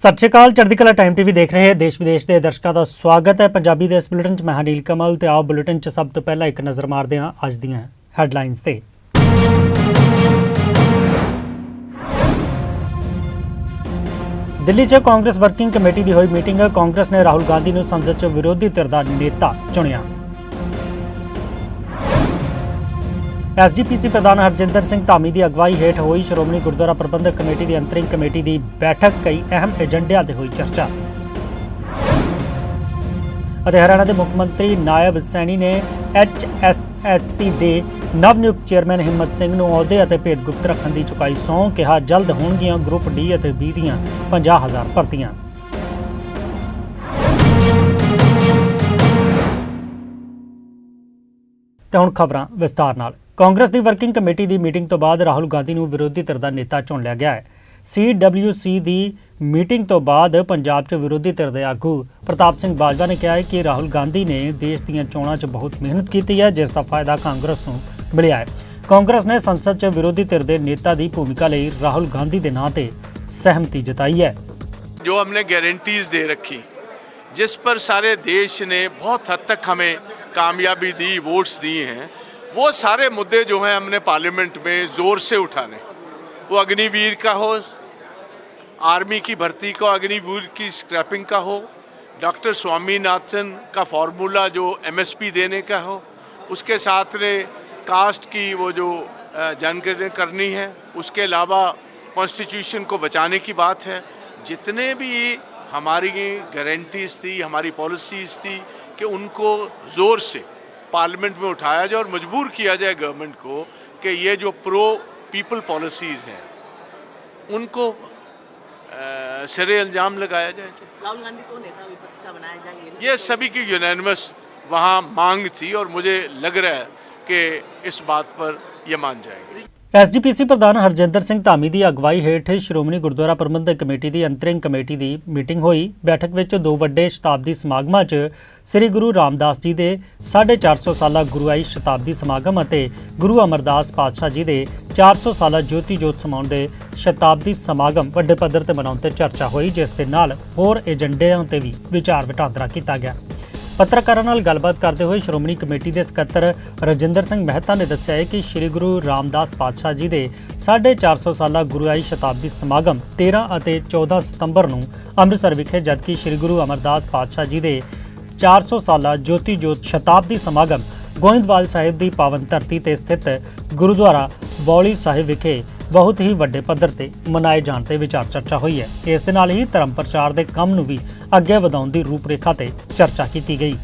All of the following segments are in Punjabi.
ਸਤਿ ਸ਼੍ਰੀ ਅਕਾਲ, ਚੜ੍ਹਦੀ ਕਲਾ ਟਾਈਮ ਟੀਵੀ ਦੇਖ ਰਹੇ ਦੇਸ਼ ਵਿਦੇਸ਼ ਦੇ ਦਰਸ਼ਕਾਂ ਦਾ ਸਵਾਗਤ ਹੈ। ਪੰਜਾਬੀ ਦੇ ਇਸ ਬੁਲੇਟਿਨ 'ਚ ਮੈਂ ਹਾਂ ਕਮਲ ਤੇ ਆਓ ਬੁਲੇਟਿਨ 'ਚ ਸਭ ਤੋਂ ਪਹਿਲਾਂ ਇੱਕ ਨਜ਼ਰ ਮਾਰਦੇ ਹਾਂ ਅੱਜ ਦੀਆਂ ਹੈਡਲਾਈਨਸ ਤੇ। ਦਿੱਲੀ 'ਚ ਕਾਂਗਰਸ ਵਰਕਿੰਗ ਕਮੇਟੀ ਦੀ ਹੋਈ ਮੀਟਿੰਗ, ਕਾਂਗਰਸ ਨੇ ਰਾਹੁਲ ਗਾਂਧੀ ਨੂੰ ਸੰਸਦ 'ਚ ਵਿਰੋਧੀ ਧਿਰ ਦਾ ਨੇਤਾ ਚੁਣਿਆ। ਐਸਜੀਪੀਸੀ ਪ੍ਰਧਾਨ ਹਰਜਿੰਦਰ ਸਿੰਘ ਧਾਮੀ ਦੀ ਅਗਵਾਈ ਹੇਠ ਹੋਈ ਸ਼੍ਰੋਮਣੀ ਗੁਰਦੁਆਰਾ ਪ੍ਰਬੰਧਕ ਕਮੇਟੀ ਦੀ ਅੰਤਰਿੰਗ ਕਮੇਟੀ ਦੀ ਬੈਠਕ ਕਈ ਅਹਿਮ ਏਜੰਡਿਆਂ ਤੇ ਹੋਈ ਚਰਚਾ। ਅਤੇ ਹਰਿਆਣਾ ਦੇ ਮੁੱਖ ਮੰਤਰੀ ਨਾਇਬ ਸੈਣੀ ਨੇ ਐਚਐਸਐਸਸੀ ਦੇ ਨਵ-ਨਿਯੁਕਤ ਚੇਅਰਮੈਨ ਹਿੰਮਤ ਸਿੰਘ ਨੂੰ ਅਹੁਦੇ ਅਤੇ ਭੇਦ ਗੁਪਤ ਰੱਖਣ ਦੀ ਚੁਕਾਈ ਸਹੁੰ ਕਿਹਾ, ਜਲਦ ਹੋਣਗੀਆਂ ਗਰੁੱਪ ਡੀ ਅਤੇ ਬੀ ਦੀਆਂ 50000 ਭਰਤੀਆਂ। ਤੇ ਹੁਣ ਖਬਰਾਂ ਵਿਸਤਾਰ ਨਾਲ ਕਾਂਗਰਸ ਦੀ ਵਰਕਿੰਗ ਕਮੇਟੀ ਦੀ ਮੀਟਿੰਗ ਤੋਂ ਬਾਅਦ ਰਾਹੁਲ ਗਾਂਧੀ ਨੂੰ ਵਿਰੋਧੀ ਧਿਰ ਦਾ ਨੇਤਾ ਚੁਣ ਲਿਆ ਗਿਆ ਹੈ ਸੀਡਬਲਯੂਸੀ ਦੀ ਮੀਟਿੰਗ ਤੋਂ ਬਾਅਦ ਪੰਜਾਬ 'ਚ ਵਿਰੋਧੀ ਧਿਰ ਦੇ ਆਗੂ ਪ੍ਰਤਾਪ ਸਿੰਘ ਬਾਜਵਾ ਨੇ ਕਿਹਾ ਹੈ ਕਿ ਰਾਹੁਲ ਗਾਂਧੀ ਨੇ ਦੇਸ਼ ਦੀਆਂ ਚੋਣਾਂ 'ਚ ਬਹੁਤ ਮਿਹਨਤ ਕੀਤੀ ਹੈ ਜਿਸ ਦਾ ਫਾਇਦਾ ਕਾਂਗਰਸ ਨੂੰ ਮਿਲਿਆ ਹੈ ਕਾਂਗਰਸ ਨੇ ਸੰਸਦ 'ਚ ਵਿਰੋਧੀ ਧਿਰ ਦੇ ਨੇਤਾ ਦੀ ਭੂਮਿਕਾ ਲਈ ਰਾਹੁਲ ਗਾਂਧੀ ਦੇ ਨਾਂ ਤੇ ਸਹਿਮਤੀ ਜਤਾਈ ਹੈ जो हमने गारंटीज दे रखी जिस पर सारे देश ने बहुत हद तक हमें कामयाबी दी वोट्स दिए हैं, वो सारे मुद्दे जो हैं हमने पार्लियामेंट में ज़ोर से उठाने। वो अग्निवीर का हो आर्मी की भर्ती का, अग्निवीर की स्क्रैपिंग का हो डॉक्टर स्वामीनाथन का फार्मूला जो एमएसपी देने का हो, उसके साथ ने कास्ट की वो जो जानकारी करनी है, उसके अलावा कॉन्स्टिट्यूशन को बचाने की बात है। जितने भी हमारी गारंटीज थी, हमारी पॉलिसीज़ थी कि उनको ज़ोर से पार्लियामेंट में उठाया जाए और मजबूर किया जाए गवर्नमेंट को कि ये जो प्रो पीपल पॉलिसीज़ हैं उनको सरे इल्ज़ाम लगाया जाए। राहुल गांधी को नेता विपक्ष का बनाया जाए ये ये सभी की यूनानिमस वहाँ मांग थी और मुझे लग रहा है कि इस बात पर ये मान जाएँगे। ਐਸਜੀਪੀਸੀ ਪ੍ਰਧਾਨ ਹਰਜਿੰਦਰ ਸਿੰਘ ਧਾਮੀ ਦੀ ਅਗਵਾਈ ਹੇਠ ਸ਼੍ਰੋਮਣੀ ਗੁਰਦੁਆਰਾ ਪ੍ਰਬੰਧਕ ਕਮੇਟੀ ਦੀ ਅੰਤਰਿੰਗ ਕਮੇਟੀ ਦੀ ਮੀਟਿੰਗ ਹੋਈ। ਬੈਠਕ ਵਿੱਚ ਦੋ ਵੱਡੇ ਸ਼ਤਾਬਦੀ ਸਮਾਗਮਾਂ 'ਚ ਸ੍ਰੀ ਗੁਰੂ ਰਾਮਦਾਸ ਜੀ ਦੇ 450 ਸਾਲਾ ਗੁਰੂਆਈ ਸ਼ਤਾਬਦੀ ਸਮਾਗਮ ਅਤੇ ਗੁਰੂ ਅਮਰਦਾਸ ਪਾਤਸ਼ਾਹ ਜੀ ਦੇ 400 ਸਾਲਾ ਜੋਤੀ ਜੋਤ ਸਮਾਉਣ ਦੇ ਸ਼ਤਾਬਦੀ ਸਮਾਗਮ ਵੱਡੇ ਪੱਧਰ ਤੇ ਮਨਾਉਣ ਤੇ ਚਰਚਾ ਹੋਈ, ਜਿਸ ਦੇ ਨਾਲ ਹੋਰ ਏਜੰਡਿਆਂ ਤੇ ਵੀ ਵਿਚਾਰ ਵਟਾਂਦਰਾ ਕੀਤਾ ਗਿਆ। ਪੱਤਰਕਾਰਾਂ ਨਾਲ ਗੱਲਬਾਤ ਕਰਦੇ ਹੋਏ ਸ਼੍ਰੋਮਣੀ ਕਮੇਟੀ ਦੇ ਸਕੱਤਰ ਰਜਿੰਦਰ ਸਿੰਘ ਮਹਿਤਾ ਨੇ ਦੱਸਿਆ ਹੈ ਕਿ ਸ੍ਰੀ ਗੁਰੂ ਰਾਮਦਾਸ ਪਾਤਸ਼ਾਹ ਜੀ ਦੇ 450 ਸਾਲਾ ਗੁਰੂਆਈ ਸ਼ਤਾਬਦੀ ਸਮਾਗਮ 13 ਅਤੇ 14 ਸਤੰਬਰ ਨੂੰ ਅੰਮ੍ਰਿਤਸਰ ਵਿਖੇ, ਜਦਕਿ ਸ੍ਰੀ ਗੁਰੂ ਅਮਰਦਾਸ ਪਾਤਸ਼ਾਹ ਜੀ ਦੇ 400 ਸਾਲਾ ਜੋਤੀ ਜੋਤ ਸ਼ਤਾਬਦੀ ਸਮਾਗਮ ਗੋਇੰਦਵਾਲ ਸਾਹਿਬ ਦੀ ਪਾਵਨ ਧਰਤੀ ਤੇ ਸਥਿਤ ਗੁਰਦੁਆਰਾ ਬੌਲੀ ਸਾਹਿਬ ਵਿਖੇ ਬਹੁਤ ਹੀ ਵੱਡੇ ਪੱਧਰ ਤੇ ਮਨਾਏ ਜਾਣ ਤੇ ਵਿਚਾਰ ਚਰਚਾ ਹੋਈ ਹੈ। ਇਸ ਦੇ ਨਾਲ ਹੀ ਧਰਮ ਪ੍ਰਚਾਰ ਦੇ ਕੰਮ ਨੂੰ ਵੀ ਅੱਗੇ ਵਧਾਉਣ ਦੀ ਰੂਪਰੇਖਾ ਤੇ ਚਰਚਾ ਕੀਤੀ ਗਈ।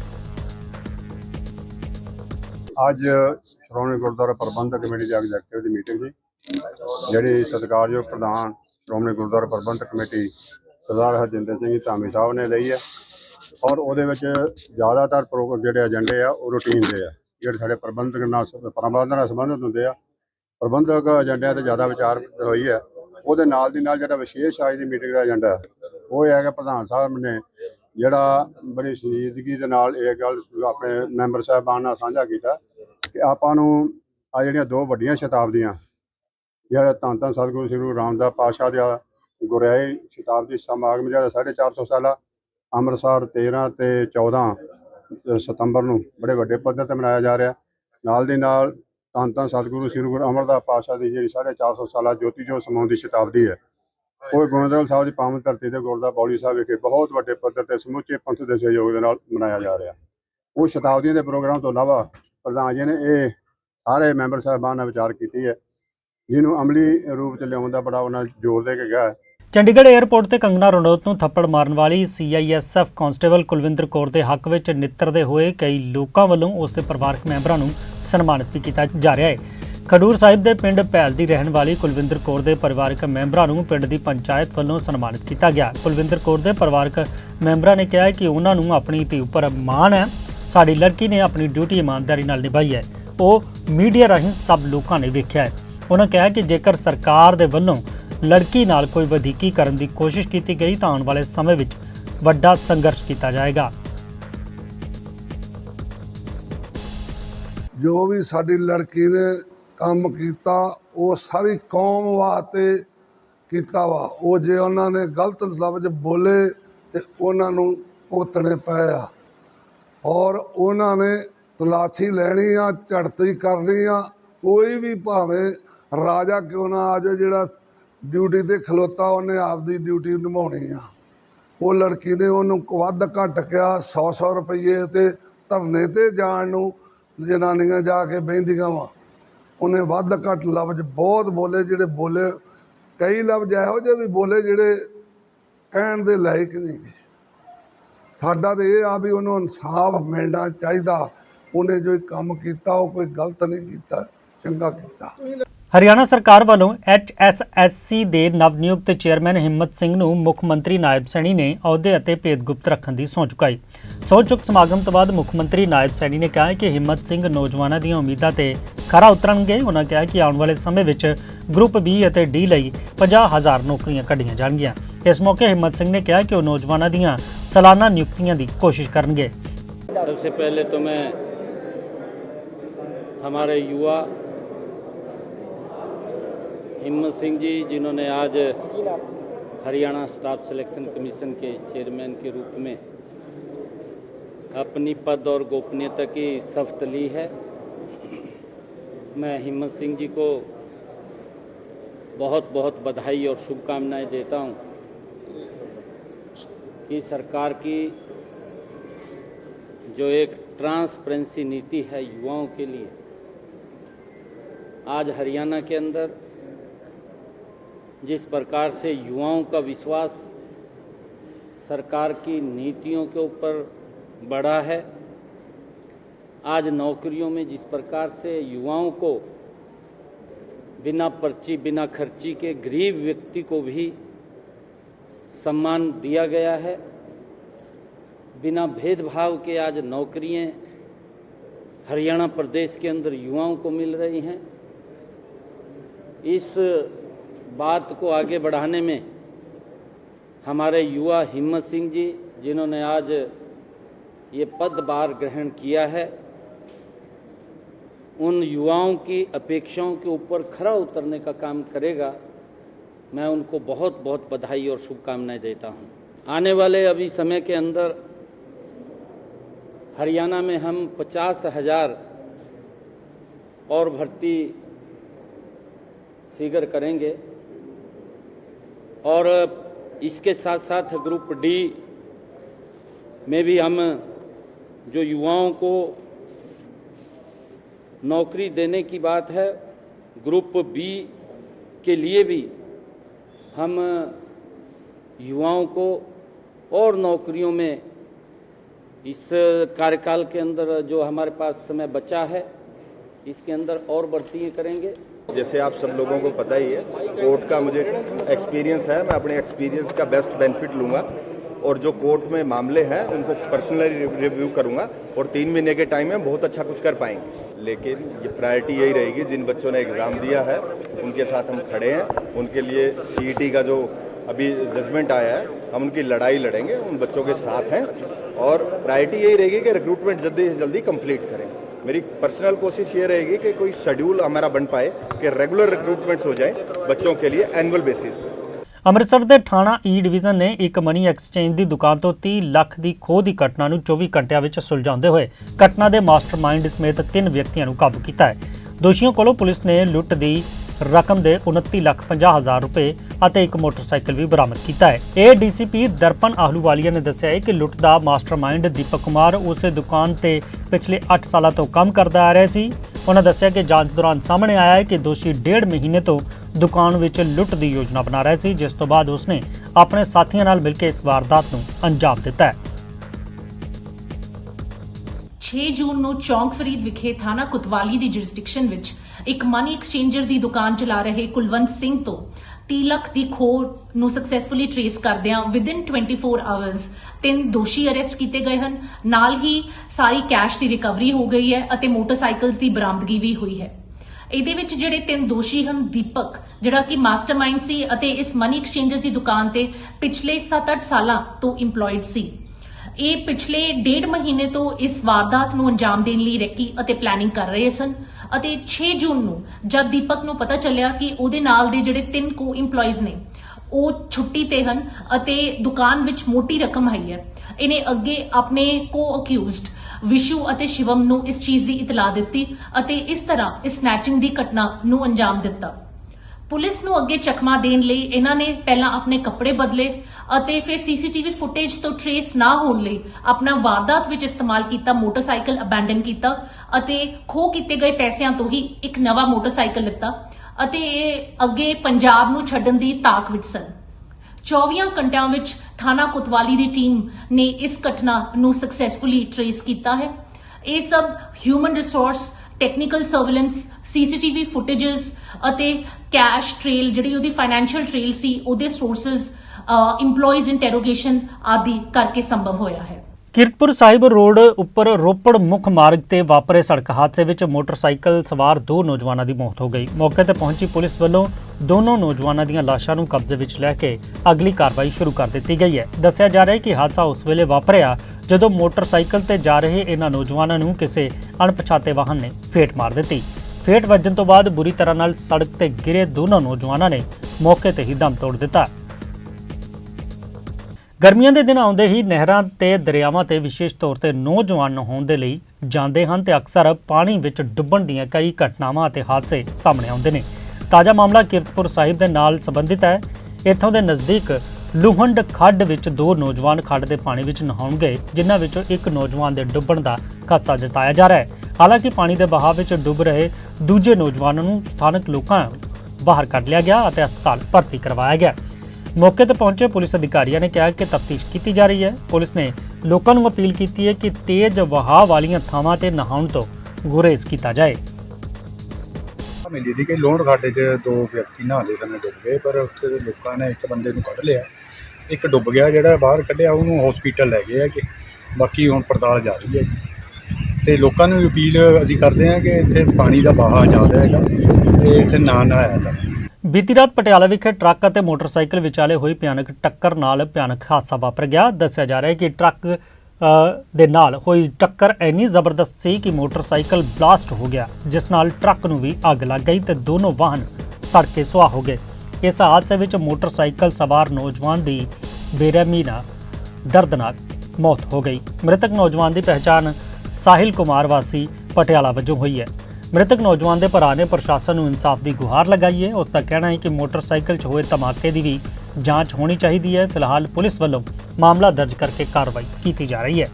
ਅੱਜ ਸ਼੍ਰੋਮਣੀ ਗੁਰਦੁਆਰਾ ਪ੍ਰਬੰਧਕ ਕਮੇਟੀ ਦੇ ਐਗਜ਼ੈਕਟਿਵ ਦੀ ਮੀਟਿੰਗ ਸੀ। ਜਿਹੜੀ ਸਤਿਕਾਰਯੋਗ ਪ੍ਰਧਾਨ ਸ਼੍ਰੋਮਣੀ ਗੁਰਦੁਆਰਾ ਪ੍ਰਬੰਧਕ ਕਮੇਟੀ ਸਰਦਾਰ ਹਰਜਿੰਦਰ ਸਿੰਘ ਧਾਮੀ ਸਾਹਿਬ ਨੇ ਲਈ ਹੈ ਔਰ ਉਹਦੇ ਵਿੱਚ ਜ਼ਿਆਦਾਤਰ ਪ੍ਰੋ, ਜਿਹੜੇ ਏਜੰਡੇ ਆ, ਉਹ ਰੂਟੀਨ ਦੇ ਆ। ਜਿਹੜੇ ਸਾਡੇ ਪ੍ਰਬੰਧਕ ਨਾਲ ਪ੍ਰਬੰਧਨ ਨਾਲ ਸੰਬੰਧਿਤ ਹੁੰਦੇ ਆ ਪ੍ਰਬੰਧਕ ਏਜੰਡਿਆਂ ਤੇ ਜ਼ਿਆਦਾ ਵਿਚਾਰ ਹੋਈ ਹੈ। ਉਹਦੇ ਨਾਲ ਦੀ ਨਾਲ ਜਿਹੜਾ ਵਿਸ਼ੇਸ਼ ਅੱਜ ਦੀ ਮੀਟਿੰਗ ਦਾ ਏਜੰਡਾ ਉਹ ਇਹ ਹੈਗਾ ਪ੍ਰਧਾਨ ਸਾਹਿਬ ਨੇ ਜਿਹੜਾ ਬੜੀ ਸੰਜੀਦਗੀ ਦੇ ਨਾਲ ਇਹ ਗੱਲ ਆਪਣੇ ਮੈਂਬਰ ਸਾਹਿਬਾਨ ਨਾਲ ਸਾਂਝਾ ਕੀਤਾ ਕਿ ਆਪਾਂ ਨੂੰ ਆ ਜਿਹੜੀਆਂ ਦੋ ਵੱਡੀਆਂ ਸ਼ਤਾਬਦੀਆਂ, ਜਿਹੜਾ ਧੰਨ ਧੰਨ ਸਤਿਗੁਰੂ ਸ੍ਰੀ ਗੁਰੂ ਰਾਮਦਾਸ ਪਾਤਸ਼ਾਹ ਦਾ ਗੁਰਿਆਈ ਸ਼ਤਾਬਦੀ ਸਮਾਗਮ ਜਿਹੜਾ 450 ਸਾਲਾ ਅੰਮ੍ਰਿਤਸਰ 13 ਤੇ 14 ਸਤੰਬਰ ਨੂੰ ਬੜੇ ਵੱਡੇ ਪੱਧਰ ਤੇ ਮਨਾਇਆ ਜਾ ਰਿਹਾ। ਨਾਲ ਦੀ ਨਾਲ ਧੰਨ ਧੰਨ ਸਤਿਗੁਰੂ ਸ੍ਰੀ ਗੁਰੂ ਅਮਰਦਾਸ ਪਾਤਸ਼ਾਹ ਦੀ ਜਿਹੜੀ 450 ਸਾਲਾ ਜੋਤੀ ਜੋਤ ਸਮਾਉਣ ਦੀ ਸ਼ਤਾਬਦੀ ਹੈ। ਉਹ ਗੋਇੰਦਵਾਲ ਸਾਹਿਬ ਦੀ ਪਾਵਨ ਧਰਤੀ ਤੇ ਗੁਰਦਾ ਬੌਲੀ ਸਾਹਿਬ ਵਿਖੇ ਬਹੁਤ ਵੱਡੇ ਪੱਧਰ ਤੇ ਸਮੁੱਚੇ ਪੰਥ ਦੇ ਸਹਿਯੋਗ ਦੇ ਨਾਲ ਮਨਾਇਆ ਜਾ ਰਿਹਾ। ਉਹ ਸ਼ਤਾਬਦੀਆਂ ਦੇ ਪ੍ਰੋਗਰਾਮ ਤੋਂ ਇਲਾਵਾ ਪ੍ਰਧਾਨ ਜੀ ਨੇ ਇਹ ਸਾਰੇ ਮੈਂਬਰ ਸਾਹਿਬਾਨ ਨਾਲ ਵਿਚਾਰ ਕੀਤੀ ਹੈ। ਜਿਹਨੂੰ ਅਮਲੀ ਰੂਪ ਚ ਲਿਆਉਣ ਦਾ ਬੜਾ ਉਹਨਾਂ ਜ਼ੋਰ ਦੇ ਕੇ ਗਿਆ ਹੈ। ਚੰਡੀਗੜ੍ਹ 에ਅਰਪੋਰਟ ਤੇ ਕੰਗਨਾ ਰਣੌਤ ਨੂੰ ਥੱਪੜ ਮਾਰਨ ਵਾਲੀ ਸੀਆਈਐਸਐਫ ਕਾਂਸਟੇਬਲ ਕੁਲਵਿੰਦਰ ਕੌਰ ਦੇ ਹੱਕ ਵਿੱਚ ਨਿੱਤਰਦੇ ਹੋਏ ਕਈ ਲੋਕਾਂ ਵੱਲੋਂ ਉਸ ਦੇ ਪਰਿਵਾਰਕ ਮੈਂਬਰਾਂ ਨੂੰ ਸਨਮਾਨਿਤ ਵੀ ਕੀਤਾ ਜਾ ਰਿਹਾ ਹੈ। ਖਡੂਰ ਸਾਹਿਬ ਦੇ ਪਿੰਡ ਭੈਲ ਦੀ ਰਹਿਣ ਵਾਲੀ ਕੁਲਵਿੰਦਰ ਕੌਰ ਦੇ ਪਰਿਵਾਰਕ ਮੈਂਬਰਾਂ ਨੂੰ ਪਿੰਡ ਦੀ ਪੰਚਾਇਤ ਵੱਲੋਂ ਸਨਮਾਨਿਤ ਕੀਤਾ ਗਿਆ। ਕੁਲਵਿੰਦਰ ਕੌਰ ਦੇ ਪਰਿਵਾਰਕ ਮੈਂਬਰਾਂ ਨੇ ਕਿਹਾ ਕਿ ਉਹਨਾਂ ਨੂੰ ਆਪਣੀ ਧੀ ਉੱਪਰ ਮਾਣ ਹੈ। ਸਾਡੀ ਲੜਕੀ ਨੇ ਆਪਣੀ ਡਿਊਟੀ ਇਮਾਨਦਾਰੀ ਨਾਲ ਨਿਭਾਈ ਹੈ। ਉਹ ਮੀਡੀਆ ਰਾਹੀਂ ਸਭ ਲੋਕਾਂ ਨੇ ਵੇਖਿਆ ਹੈ। ਉਹਨਾਂ ਕਿਹਾ ਕਿ ਜੇਕਰ ਸਰਕਾਰ ਦੇ ਵੱਲੋਂ ਲੜਕੀ ਨਾਲ ਕੋਈ ਵਧੀਕੀ ਕਰਨ ਦੀ ਕੋਸ਼ਿਸ਼ ਕੀਤੀ ਗਈ ਤਾਂ ਆਉਣ ਵਾਲੇ ਸਮੇਂ ਵਿੱਚ ਵੱਡਾ ਸੰਘਰਸ਼ ਕੀਤਾ ਜਾਏਗਾ। ਜੋ ਵੀ ਸਾਡੀ ਲੜਕੀ ਨੇ ਕੰਮ ਕੀਤਾ, ਉਹ ਸਾਰੀ ਕੌਮ ਵਾਸਤੇ ਕੀਤਾ ਵਾ। ਉਹ ਜੇ ਉਹਨਾਂ ਨੇ ਗਲਤ ਲਫ਼ਜ਼ ਬੋਲੇ ਤੇ ਉਹਨਾਂ ਨੂੰ ਭੁਗਤਣੇ ਪਏ ਆ। ਔਰ ਉਹਨਾਂ ਨੇ ਤਲਾਸ਼ੀ ਲੈਣੀ ਆ, ਝੜਤੀ ਕਰਨੀ ਆ। ਕੋਈ ਵੀ ਭਾਵੇਂ ਰਾਜਾ ਕਿਉਂ ਨਾ ਆ ਜਾਵੇ, ਜਿਹੜਾ ਡਿਊਟੀ ਤੇ ਖਲੋਤਾ, ਉਹਨੇ ਆਪਦੀ ਡਿਊਟੀ ਨਿਭਾਉਣੀ ਆ। ਉਹ ਲੜਕੀ ਨੇ ਉਹਨੂੰ ਵੱਧ ਘੱਟ ਕਿਹਾ 100 100 ਰੁਪਏ ਤੇ ਧਰਨੇ ਤੇ ਜਾਣ ਨੂੰ ਜਨਾਨੀਆਂ ਜਾ ਕੇ ਬਹਿੰਦੀਆਂ ਵਾ। ਉਹਨੇ ਵੱਧ ਘੱਟ ਲਫ਼ਜ਼ ਬਹੁਤ ਬੋਲੇ, ਜਿਹੜੇ ਬੋਲੇ, ਕਈ ਲਫ਼ਜ਼ ਇਹੋ ਜਿਹੇ ਵੀ ਬੋਲੇ ਜਿਹੜੇ ਕਹਿਣ ਦੇ ਲਾਇਕ ਨਹੀਂ ਗੇ ਸਾਡਾ ਤੇ ਇਹ ਆ ਵੀ ਉਹਨੂੰ ਇਨਸਾਫ ਮਿਲਣਾ ਚਾਹੀਦਾ। ਉਹਨੇ ਜੋ ਕੰਮ ਕੀਤਾ, ਉਹ ਕੋਈ ਗਲਤ ਨਹੀਂ ਕੀਤਾ, ਚੰਗਾ ਕੀਤਾ। ਹਰਿਆਣਾ ਸਰਕਾਰ ਵੱਲੋਂ ਐਚਐਸਐਸਸੀ ਦੇ ਨਵਨਿਯੁਕਤ ਚੇਅਰਮੈਨ ਹਿੰਮਤ ਸਿੰਘ ਨੂੰ ਮੁੱਖ ਮੰਤਰੀ ਨਾਇਬ ਸੈਣੀ ਨੇ ਅਹੁਦੇ ਅਤੇ ਭੇਦਗੁਪਤ ਰੱਖਣ ਦੀ ਸਹੁੰ ਚੁਕਾਈ ਸਹੁੰ ਚੁੱਕ ਸਮਾਗਮ ਤੋਂ ਬਾਅਦ ਮੁੱਖ ਮੰਤਰੀ ਨਾਇਬ ਸੈਣੀ ਨੇ ਕਿਹਾ ਕਿ ਹਿੰਮਤ ਸਿੰਘ ਨੌਜਵਾਨਾਂ ਦੀਆਂ ਉਮੀਦਾਂ ਤੇ ਖਰਾ ਉਤਰਨਗੇ ਉਹਨਾਂ ਕਿਹਾ ਕਿ ਆਉਣ ਵਾਲੇ ਸਮੇਂ ਵਿੱਚ ਗਰੁੱਪ ਬੀ ਅਤੇ ਡੀ ਲਈ 50000 ਨੌਕਰੀਆਂ ਕੱਢੀਆਂ ਜਾਣਗੀਆਂ ਇਸ ਮੌਕੇ ਹਿੰਮਤ ਸਿੰਘ ਨੇ ਕਿਹਾ ਕਿ ਉਹ ਨੌਜਵਾਨਾਂ ਦੀਆਂ ਸਾਲਾਨਾ ਨਿਯੁਕਤੀਆਂ ਦੀ ਕੋਸ਼ਿਸ਼ ਕਰਨਗੇ सबसे पहले तो मैं हमारे युवा हिम्मत सिंह जी, जिन्होंने आज हरियाणा स्टाफ सिलेक्शन कमीशन के चेयरमैन के रूप में अपनी पद और गोपनीयता की शपथ ली है। मैं हिम्मत सिंह जी को बहुत बहुत बधाई और शुभकामनाएँ देता हूँ कि सरकार की जो एक ट्रांसपेरेंसी नीति है युवाओं के लिए, आज हरियाणा के अंदर जिस प्रकार से युवाओं का विश्वास सरकार की नीतियों के ऊपर बढ़ा है, आज नौकरियों में जिस प्रकार से युवाओं को बिना पर्ची, बिना खर्ची के गरीब व्यक्ति को भी सम्मान दिया गया है, बिना भेदभाव के आज नौकरियाँ हरियाणा प्रदेश के अंदर युवाओं को मिल रही हैं। इस बात को आगे बढ़ाने में हमारे युवा हिम्मत सिंह जी, जिन्होंने आज ये पदभार ग्रहण किया है, उन युवाओं की अपेक्षाओं के ऊपर खरा उतरने का काम करेगा, मैं उनको बहुत बहुत बधाई और शुभकामनाएँ देता हूँ। आने वाले अभी समय के अंदर हरियाणा में हम पचास हज़ार और भर्ती सीगर करेंगे। और इसके साथ साथ ग्रुप डी में भी हम जो युवाओं को नौकरी देने की बात है, ग्रुप बी के लिए भी हम युवाओं को और नौकरियों में इस कार्यकाल के अंदर जो हमारे पास समय बचा है, इसके अंदर और बढ़ती करेंगे। जैसे आप सब लोगों को पता ही है, कोर्ट का मुझे एक्सपीरियंस है, मैं अपने एक्सपीरियंस का बेस्ट बेनिफिट लूँगा और जो कोर्ट में मामले हैं, उनको पर्सनली रिव्यू करूँगा और तीन महीने के टाइम में बहुत अच्छा कुछ कर पाएँगे। लेकिन ये प्रायोरिटी यही रहेगी, जिन बच्चों ने एग्ज़ाम दिया है, उनके साथ हम खड़े हैं, उनके लिए सी का जो अभी जजमेंट आया है, हम उनकी लड़ाई लड़ेंगे, उन बच्चों के साथ हैं और प्रायोरिटी यही रहेगी कि रिक्रूटमेंट जल्दी से जल्दी कंप्लीट करें। मेरी पर्सनल कोशिश ये रहेगी कि कोई शेड्यूल हमारा बन पाए कि रेगुलर रिक्रूटमेंट्स हो जाए बच्चों के लिए एनुअल बेसिस पे ਅੰਮ੍ਰਿਤਸਰ ਦੇ ਥਾਣਾ ਈ ਡਿਵੀਜ਼ਨ ਨੇ ਇੱਕ ਮਨੀ ਐਕਸਚੇਂਜ ਦੀ ਦੁਕਾਨ ਤੋਂ 30 ਲੱਖ ਦੀ ਖੋਹ ਦੀ ਘਟਨਾ ਨੂੰ 24 ਘੰਟਿਆਂ ਵਿੱਚ ਸੁਲਝਾਉਂਦੇ ਹੋਏ ਘਟਨਾ ਦੇ ਮਾਸਟਰਮਾਈਂਡ ਸਮੇਤ ਤਿੰਨ ਵਿਅਕਤੀਆਂ ਨੂੰ ਕਾਬੂ ਕੀਤਾ ਹੈ ਦੋਸ਼ੀਆਂ ਕੋਲੋਂ ਪੁਲਿਸ ਨੇ ਲੁੱਟ ਦੀ ਰਕਮ ਦੇ 29 ਲੱਖ 50 ਹਜ਼ਾਰ ਰੁਪਏ ਅਤੇ ਇੱਕ ਮੋਟਰਸਾਈਕਲ ਵੀ ਬਰਾਮਦ ਕੀਤਾ ਹੈ। ਇਹ ਡੀਸੀਪੀ ਦਰਪਨ ਆਹਲੂਵਾਲੀਆ ਨੇ ਦੱਸਿਆ ਹੈ ਕਿ ਲੁੱਟ ਦਾ ਮਾਸਟਰਮਾਈਂਡ ਦੀਪਕ ਕੁਮਾਰ ਉਸੇ ਦੁਕਾਨ ਤੇ ਪਿਛਲੇ 8 ਸਾਲਾਂ ਤੋਂ ਕੰਮ ਕਰਦਾ ਆ ਰਿਹਾ ਸੀ। ਉਹਨਾਂ ਦੱਸਿਆ ਕਿ ਜਾਂਚ ਦੌਰਾਨ ਸਾਹਮਣੇ ਆਇਆ ਹੈ ਕਿ ਦੋਸ਼ੀ ਡੇਢ ਮਹੀਨੇ ਤੋਂ ਦੁਕਾਨ ਵਿੱਚ ਲੁੱਟ ਦੀ ਯੋਜਨਾ ਬਣਾ ਰਿਹਾ ਸੀ, ਜਿਸ ਤੋਂ ਬਾਅਦ ਉਸਨੇ ਆਪਣੇ ਸਾਥੀਆਂ ਨਾਲ ਮਿਲ ਕੇ ਇਸ ਵਾਰਦਾਤ ਨੂੰ ਅੰਜਾਮ ਦਿੱਤਾ ਹੈ। 6 ਜੂਨ ਨੂੰ ਚੌਂਕ ਫਰੀਦ ਵਿਖੇ ਥਾਣਾ ਕੁਤਵਾਲੀ ਦੀ ਜੁਰਿਸਡਿਕਸ਼ਨ ਵਿੱਚ ਇੱਕ ਮਨੀ ਐਕਸਚੇਂਜਰ ਦੀ ਦੁਕਾਨ ਚਲਾ ਰਹੇ ਕੁਲਵੰਤ ਸਿੰਘ ਤੋਂ 30 ਲੱਖ ਦੀ ਖੋਹ ਨੂੰ ਸਕਸੈਸਫੁਲੀ ਟ੍ਰੇਸ ਕਰਦਿਆਂ ਵਿਦਿਨ 24 ਆਵਰਸ ਤਿੰਨ ਦੋਸ਼ੀ ਅਰੈਸਟ ਕੀਤੇ ਗਏ ਹਨ। ਨਾਲ ਹੀ ਸਾਰੀ ਕੈਸ਼ ਦੀ ਰਿਕਵਰੀ ਹੋ ਗਈ ਹੈ ਅਤੇ ਮੋਟਰਸਾਈਕਲਸ ਦੀ ਬਰਾਮਦਗੀ ਵੀ ਹੋਈ ਹੈ। ਇਹਦੇ ਵਿੱਚ ਜਿਹੜੇ ਤਿੰਨ ਦੋਸ਼ੀ ਹਨ, ਦੀਪਕ, ਜਿਹੜਾ ਕਿ ਮਾਸਟਰਮਾਈਂਡ ਸੀ ਅਤੇ ਇਸ ਮਨੀ ਐਕਸਚੇਂਜਰ ਦੀ ਦੁਕਾਨ ਤੇ ਪਿਛਲੇ 7-8 ਸਾਲਾਂ ਤੋਂ EMPLOYED ਸੀ। ਇਹ ਪਿਛਲੇ ਡੇਢ ਮਹੀਨੇ ਤੋਂ ਇਸ ਵਾਰਦਾਤ ਨੂੰ ਅੰਜਾਮ ਦੇਣ ਲਈ ਰੈਕੀ ਅਤੇ ਪਲੈਨਿੰਗ ਕਰ ਰਹੇ ਸਨ। ਅਤੇ 6 ਜੂਨ ਨੂੰ ਜਦ ਦੀਪਕ ਨੂੰ ਪਤਾ ਚੱਲਿਆ ਕਿ ਉਹਦੇ ਨਾਲ ਦੇ ਜਿਹੜੇ ਤਿੰਨ ਕੋ EMPLOYEES ਨੇ, ਉਹ ਛੁੱਟੀ ਤੇ ਹਨ ਅਤੇ ਦੁਕਾਨ ਵਿੱਚ ਮੋਟੀ ਰਕਮ ਆਈ ਹੈ। ਇਹਨੇ ਅੱਗੇ ਆਪਣੇ ਕੋ ਅਕਿਊਜ਼ਡ ਵਿਸ਼ੂ ਅਤੇ ਸ਼ਿਵਮ ਨੂੰ ਇਸ ਚੀਜ਼ ਦੀ ਇਤਲਾਹ ਦਿੱਤੀ ਅਤੇ ਇਸ ਤਰ੍ਹਾਂ ਇਸ ਸਨੈਚਿੰਗ ਦੀ ਘਟਨਾ ਨੂੰ ਅੰਜਾਮ ਦਿੱਤਾ। ਪੁਲਿਸ ਨੂੰ ਅੱਗੇ ਚਕਮਾ ਦੇਣ ਲਈ ਇਹਨਾਂ ਨੇ ਪਹਿਲਾਂ ਆਪਣੇ ਕੱਪੜੇ ਬਦਲੇ ਅਤੇ ਫਿਰ ਸੀਸੀਟੀਵੀ ਫੁਟੇਜ ਤੋਂ ਟਰੇਸ ਨਾ ਹੋਣ ਲਈ ਆਪਣਾ ਵਾਰਦਾਤ ਵਿੱਚ ਇਸਤੇਮਾਲ ਕੀਤਾ, ਮੋਟਰਸਾਈਕਲ ਅਬੈਂਡਨ ਕੀਤਾ ਅਤੇ ਖੋਹ ਕੀਤੇ ਗਏ ਪੈਸਿਆਂ ਤੋਂ ਹੀ ਇੱਕ ਨਵਾਂ ਮੋਟਰਸਾਈਕਲ ਲਿੱਤਾ ਅਤੇ ਇਹ ਅੱਗੇ ਪੰਜਾਬ ਨੂੰ ਛੱਡਣ ਦੀ ਤਾਕ ਵਿੱਚ ਸਨ। 24 ਘੰਟਿਆਂ ਵਿੱਚ ਥਾਣਾ ਕੁਤਵਾਲੀ ਦੀ ਟੀਮ ਨੇ ਇਸ ਘਟਨਾ ਨੂੰ ਸਕਸੈਸਫੁਲੀ ਟਰੇਸ ਕੀਤਾ ਹੈ। ਇਹ ਸਭ human resource technical surveillance CCTV footages ਅਤੇ ਕੈਸ਼ ਟ੍ਰੇਲ ਜਿਹੜੀ ਉਹਦੀ ਫਾਈਨੈਂਸ਼ੀਅਲ ਟ੍ਰੇਲ ਸੀ, ਉਹਦੇ ਸੋਰਸਸ EMPLOYEES ਇੰਟਰੋਗੇਸ਼ਨ ਆਦਿ ਕਰਕੇ ਸੰਭਵ ਹੋਇਆ ਹੈ। ਕੀਰਤਪੁਰ ਸਾਹਿਬ ਰੋਡ ਉੱਪਰ ਰੋਪੜ ਮੁੱਖ ਮਾਰਗ ਤੇ ਵਾਪਰੇ ਸੜਕ ਹਾਦਸੇ ਵਿੱਚ ਮੋਟਰਸਾਈਕਲ ਸਵਾਰ ਦੋ ਨੌਜਵਾਨਾਂ ਦੀ ਮੌਤ ਹੋ ਗਈ। ਮੌਕੇ ਤੇ ਪਹੁੰਚੀ ਪੁਲਿਸ ਵੱਲੋਂ ਦੋਨੋਂ ਨੌਜਵਾਨਾਂ ਦੀਆਂ ਲਾਸ਼ਾਂ ਨੂੰ ਕਬਜ਼ੇ ਵਿੱਚ ਲੈ ਕੇ ਅਗਲੀ ਕਾਰਵਾਈ ਸ਼ੁਰੂ ਕਰ ਦਿੱਤੀ ਗਈ ਹੈ। ਦੱਸਿਆ ਜਾ ਰਿਹਾ ਹੈ ਕਿ ਹਾਦਸਾ ਉਸ ਵੇਲੇ ਵਾਪਰਿਆ ਜਦੋਂ ਮੋਟਰਸਾਈਕਲ ਤੇ ਜਾ ਰਹੇ ਇਹਨਾਂ ਨੌਜਵਾਨਾਂ ਨੂੰ ਕਿਸੇ ਅਣਪਛਾਤੇ ਵਾਹਨ ਨੇ ਫੇਟ ਮਾਰ ਦਿੱਤੀ। ਫੇਟ ਵੱਜਣ ਤੋਂ ਬਾਅਦ ਬੁਰੀ ਤਰ੍ਹਾਂ ਨਾਲ ਸੜਕ ਤੇ ਗਿਰੇ ਦੋਨੋਂ ਨੌਜਵਾਨਾਂ ਨੇ ਮੌਕੇ ਤੇ ਹੀ ਦਮ ਤੋੜ ਦਿੱਤਾ। ਗਰਮੀਆਂ ਦੇ ਦਿਨ ਆਉਂਦੇ ਹੀ ਨਹਿਰਾਂ ਤੇ ਦਰਿਆਵਾਂ ਤੇ ਵਿਸ਼ੇਸ਼ ਤੌਰ ਤੇ ਨੌਜਵਾਨ ਨਹਾਉਣ ਦੇ ਲਈ ਜਾਂਦੇ ਹਨ ਤੇ ਅਕਸਰ ਪਾਣੀ ਵਿੱਚ ਡੁੱਬਣ ਦੀਆਂ ਕਈ ਘਟਨਾਵਾਂ ਅਤੇ ਹਾਦਸੇ ਸਾਹਮਣੇ ਆਉਂਦੇ ਨੇ। ਤਾਜ਼ਾ ਮਾਮਲਾ ਕੀਰਤਪੁਰ ਸਾਹਿਬ ਦੇ ਨਾਲ ਸੰਬੰਧਿਤ ਹੈ। ਇੱਥੋਂ ਦੇ ਨਜ਼ਦੀਕ ਲੂਹੰਡ ਖੱਡ ਵਿੱਚ ਦੋ ਨੌਜਵਾਨ ਖੱਡ ਦੇ ਪਾਣੀ ਵਿੱਚ ਨਹਾਉਣ ਗਏ ਜਿਨ੍ਹਾਂ ਵਿੱਚੋਂ ਇੱਕ ਨੌਜਵਾਨ ਦੇ ਡੁੱਬਣ ਦਾ ਖਦਸ਼ਾ ਜਤਾਇਆ ਜਾ ਰਿਹਾ ਹੈ। ਹਾਲਾਂਕਿ ਪਾਣੀ ਦੇ ਬਹਾਅ ਵਿੱਚ ਡੁੱਬ ਰਹੇ ਦੂਜੇ ਨੌਜਵਾਨ ਨੂੰ ਸਥਾਨਕ ਲੋਕਾਂ ਬਾਹਰ ਕੱਢ ਲਿਆ ਗਿਆ ਅਤੇ ਹਸਪਤਾਲ ਭਰਤੀ ਕਰਵਾਇਆ ਗਿਆ। ਮੌਕੇ ਤੇ ਪਹੁੰਚੇ ਪੁਲਿਸ ਅਧਿਕਾਰੀਆਂ ਨੇ ਕਿਹਾ ਕਿ ਤਫਤੀਸ਼ ਕੀਤੀ ਜਾ ਰਹੀ ਹੈ। ਪੁਲਿਸ ਨੇ ਲੋਕਾਂ ਨੂੰ ਅਪੀਲ ਕੀਤੀ ਹੈ ਕਿ ਤੇਜ਼ ਵਹਾਅ ਵਾਲੀਆਂ ਥਾਵਾਂ ਤੇ ਨਹਾਉਣ ਤੋਂ ਗੁਰੇਜ਼ ਕੀਤਾ ਜਾਏ। ਮਿਲੀ ਸੀ ਕਿ ਲੋਹੜ ਘਾਟੇ 'ਚ ਦੋ ਵਿਅਕਤੀ ਨਹਾਉਂਦੇ ਸਮੇਂ ਡੁੱਬ ਗਏ, ਪਰ ਉੱਥੇ ਦੇ ਲੋਕਾਂ ਨੇ ਇੱਕ ਬੰਦੇ ਨੂੰ ਕੱਢ ਲਿਆ। ਇੱਕ ਡੁੱਬ ਗਿਆ ਜਿਹੜਾ ਬਾਹਰ ਕੱਢਿਆ, ਉਹਨੂੰ ਹਸਪੀਟਲ ਲੈ ਗਏ ਆ ਕਿ ਬਾਕੀ ਹੁਣ ਪੜਤਾਲ ਜਾਰੀ ਹੈ ਜੀ। ਤੇ ਲੋਕਾਂ ਨੂੰ ਅਪੀਲ ਅਸੀਂ ਕਰਦੇ ਹਾਂ ਕਿ ਇੱਥੇ ਪਾਣੀ ਦਾ ਵਹਾਅ ਜ਼ਿਆਦਾ ਹੈਗਾ ਤੇ ਇੱਥੇ ਨਾ ਨਹਾਇਆ ਜਾਵੇ। ਬੀਤੀ ਰਾਤ ਪਟਿਆਲਾ ਵਿਖੇ ਟਰੱਕ ਅਤੇ ਮੋਟਰਸਾਈਕਲ ਵਿਚਾਲੇ ਹੋਈ ਭਿਆਨਕ ਟੱਕਰ ਨਾਲ ਭਿਆਨਕ ਹਾਦਸਾ ਵਾਪਰ ਗਿਆ। ਦੱਸਿਆ ਜਾ ਰਿਹਾ ਹੈ ਕਿ ਟਰੱਕ ਦੇ ਨਾਲ ਹੋਈ ਟੱਕਰ ਇੰਨੀ ਜ਼ਬਰਦਸਤ ਸੀ ਕਿ ਮੋਟਰਸਾਈਕਲ ਬਲਾਸਟ ਹੋ ਗਿਆ, ਜਿਸ ਨਾਲ ਟਰੱਕ ਨੂੰ ਵੀ ਅੱਗ ਲੱਗ ਗਈ ਤੇ ਦੋਨੋਂ ਵਾਹਨ ਸੜ ਕੇ ਸੁਆਹ ਹੋ ਗਏ। ਇਸ ਹਾਦਸੇ ਵਿੱਚ ਮੋਟਰਸਾਈਕਲ ਸਵਾਰ ਨੌਜਵਾਨ ਦੀ ਬੇਰਹਿਮੀ ਨਾਲ ਦਰਦਨਾਕ ਮੌਤ ਹੋ ਗਈ। ਮ੍ਰਿਤਕ ਨੌਜਵਾਨ ਦੀ ਪਹਿਚਾਣ ਸਾਹਿਲ ਕੁਮਾਰ ਵਾਸੀ ਪਟਿਆਲਾ ਵਜੋਂ ਹੋਈ ਹੈ। ਮ੍ਰਿਤਕ ਨੌਜਵਾਨ ਦੇ ਭਰਾ ਨੇ ਪ੍ਰਸ਼ਾਸਨ ਨੂੰ ਇਨਸਾਫ ਦੀ ਗੁਹਾਰ ਲਗਾਈ ਹੈ। ਉਸ ਦਾ ਕਹਿਣਾ ਹੈ ਕਿ ਮੋਟਰਸਾਈਕਲ 'ਚ ਹੋਏ ਧਮਾਕੇ ਦੀ ਵੀ ਜਾਂਚ ਹੋਣੀ ਚਾਹੀਦੀ ਹੈ। ਫਿਲਹਾਲ ਪੁਲਿਸ ਵੱਲੋਂ ਮਾਮਲਾ ਦਰਜ ਕਰਕੇ ਕਾਰਵਾਈ ਕੀਤੀ ਜਾ ਰਹੀ ਹੈ।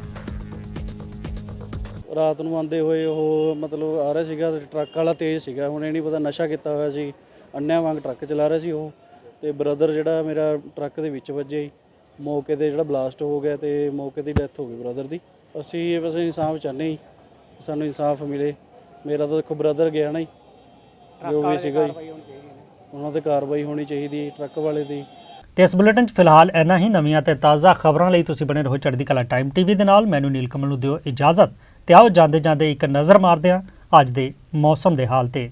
ਰਾਤ ਨੂੰ ਆਂਦੇ ਹੋਏ ਉਹ ਮਤਲਬ ਆ ਰਿਹਾ ਸੀਗਾ, ਟਰੱਕ ਵਾਲਾ ਤੇਜ਼ ਸੀਗਾ। ਹੁਣ ਇਹ ਨਹੀਂ ਪਤਾ ਨਸ਼ਾ ਕੀਤਾ ਹੋਇਆ ਸੀ, ਅੰਨਿਆਂ ਵਾਂਗ ਟਰੱਕ ਚਲਾ ਰਿਹਾ ਸੀ ਉਹ। ਤੇ ਬ੍ਰਦਰ ਜਿਹੜਾ ਮੇਰਾ ਟਰੱਕ ਦੇ ਵਿੱਚ ਵੱਜਿਆ ਮੌਕੇ ਤੇ ਜਿਹੜਾ ਬਲਾਸਟ ਹੋ ਗਿਆ ਤੇ ਮੌਕੇ ਦੀ ਡੈਥ ਹੋ ਗਈ ਬ੍ਰਦਰ ਦੀ। ਅਸੀਂ ਬਸ ਇਨਸਾਫ ਚਾਹੁੰਦੇ ਸਾਨੂੰ ਇਨਸਾਫ ਮਿਲੇ। ਮੇਰਾ ਤਾਂ ਦੇਖੋ ਬ੍ਰਦਰ ਗਿਆ ਨਾ ਜੀ ਜੋ ਵੀ ਸੀਗਾ ਜੀ। ਉਹਨਾਂ ਤੇ ਕਾਰਵਾਈ ਹੋਣੀ ਚਾਹੀਦੀ ਹੈ ਟਰੱਕ ਵਾਲੇ ਦੀ। ਤੇ ਇਸ ਬੁਲੇਟਿਨ 'ਚ ਫਿਲਹਾਲ ਇੰਨਾ ਹੀ ਨਵੀਆਂ ਤੇ ਤਾਜ਼ਾ ਖਬਰਾਂ ਲਈ ਤੁਸੀਂ ਬਣੇ ਰਹੋ ਚੜ੍ਹਦੀ ਕਲਾ ਟਾਈਮ ਟੀਵੀ ਦੇ ਨਾਲ। ਮੈਨੂੰ ਨੀਲ ਕਮਲ ਨੂੰ ਦਿਓ ਇਜਾਜ਼ਤ। ਤੇ ਆਓ ਜਾਂਦੇ ਜਾਂਦੇ ਇੱਕ ਨਜ਼ਰ ਮਾਰਦੇ ਹਾਂ ਅੱਜ ਦੇ ਮੌਸਮ ਦੇ ਹਾਲ ਤੇ।